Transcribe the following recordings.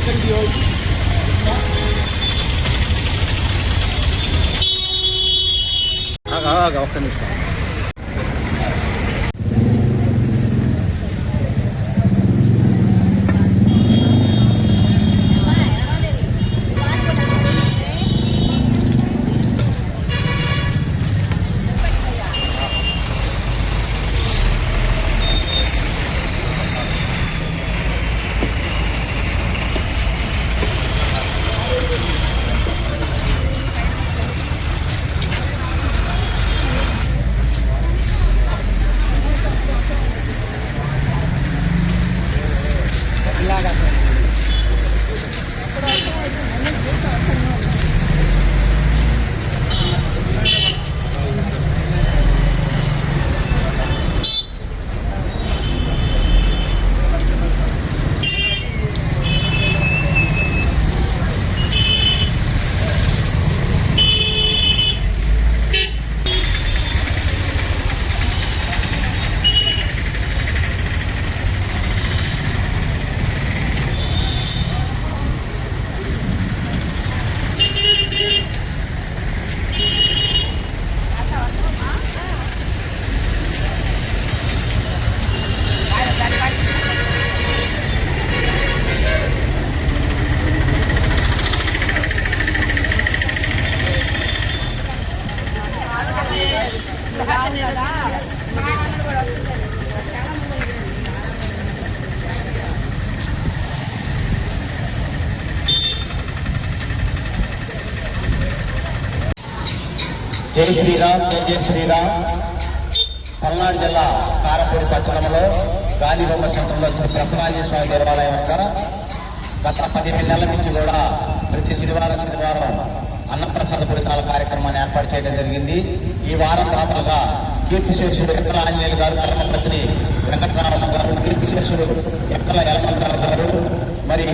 ఎక్కడికి పోయి ఒక్క నిమిషం. జై శ్రీరామ్ జై జై శ్రీరామ్. పల్నాడు జిల్లా కారపూడి పట్టణంలో గాంధీబొమ్మ సెంటర్లో శ్రీ ప్రసన్నాంజీ స్వామి దేవాలయం యొక్క గత పదిహేను నెలల నుంచి కూడా ప్రతి శనివారం శనివారం అన్నప్రసాద పురితాల కార్యక్రమాన్ని ఏర్పాటు చేయడం జరిగింది. ఈ వారం దాతలుగా కీర్తిశేషుడు ఎక్కల ఆంజనేయులు గారు ధర్మపత్ని వెంకటరామన్న గారు కీర్తిశేషుడు ఎక్కల యలమంతరావు గారు మరి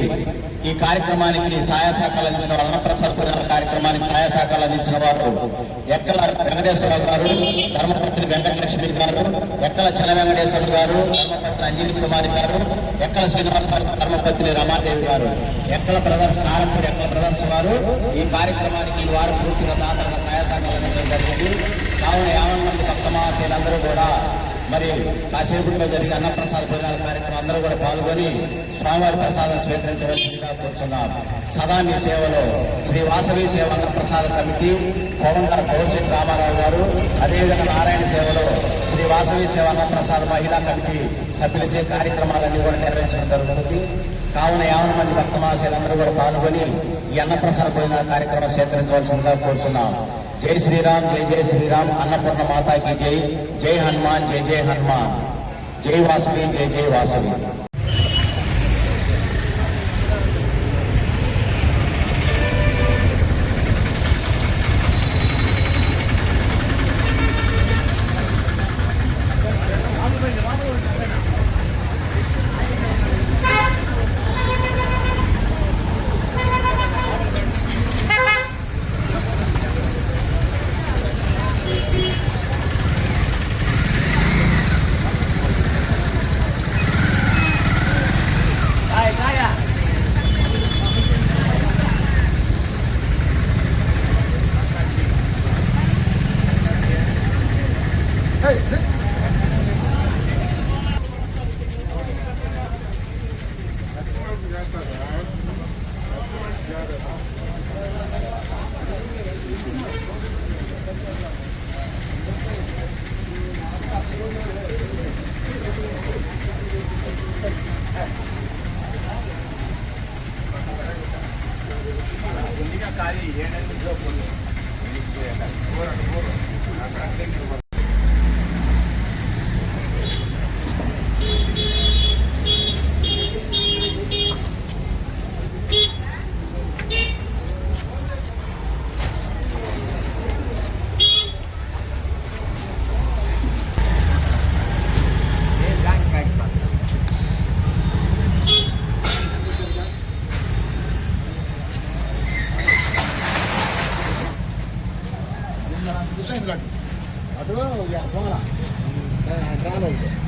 ఈ కార్యక్రమానికి సహాయ సహకారాలు అందించిన వారు అన్నప్రసాద్ పురాణ కార్యక్రమానికి సహాయ సహకారాలు అందించిన వారు ఎక్కల వెంకటేశ్వరరావు గారు ధర్మపత్రి వెంకటలక్ష్మి గారు ఎక్కల చల వెంకటేశ్వర గారు ధర్మపత్రి అంజలి కుమారి గారు ఎక్కల శ్రీనివాస గారు ధర్మపత్రి రమాదేవి గారు ఎక్కల బ్రదర్స్ కారంపూడి ఎక్కల బ్రదర్స్ వారు ఈ కార్యక్రమానికి ఈ వారం పూర్తిగా దాతలుగా సహాయ సహకారాలు అందించడం జరిగింది. కావున యాభై మంది భక్త మహాశయులందరూ కూడా మరి కాసేపులో జరిగే అన్నప్రసాద భోజనాల కార్యక్రమం అందరూ కూడా పాల్గొని స్వామివారి ప్రసాదం స్వీకరించవలసిందిగా కూర్చున్నాం. సదాని సేవలో శ్రీ వాసవి సేవ అన్నప్రసాద కమిటీ పవన్గారు కౌశిక్ రామారావు గారు అదేవిధంగా నారాయణ సేవలో శ్రీ వాసవి సేవ అన్నప్రసాద మహిళా కమిటీ సభ్యులచే కార్యక్రమాలన్నీ కూడా నిర్వహించడం జరుగుతుంది. కావున యాభై మంది భక్తమాశయులందరూ కూడా పాల్గొని ఈ అన్నప్రసాద భోజనాల కార్యక్రమం స్వీకరించవలసిందిగా కోరుచున్నాం జై శ్రీరామ్ జై జై శ్రీరామ్ అన్నపూర్ణ మాతాకి జై జై హనుమాన్ జై జై హనుమాన్ జై వాసవి జై జై వాసవి అటు herhalde.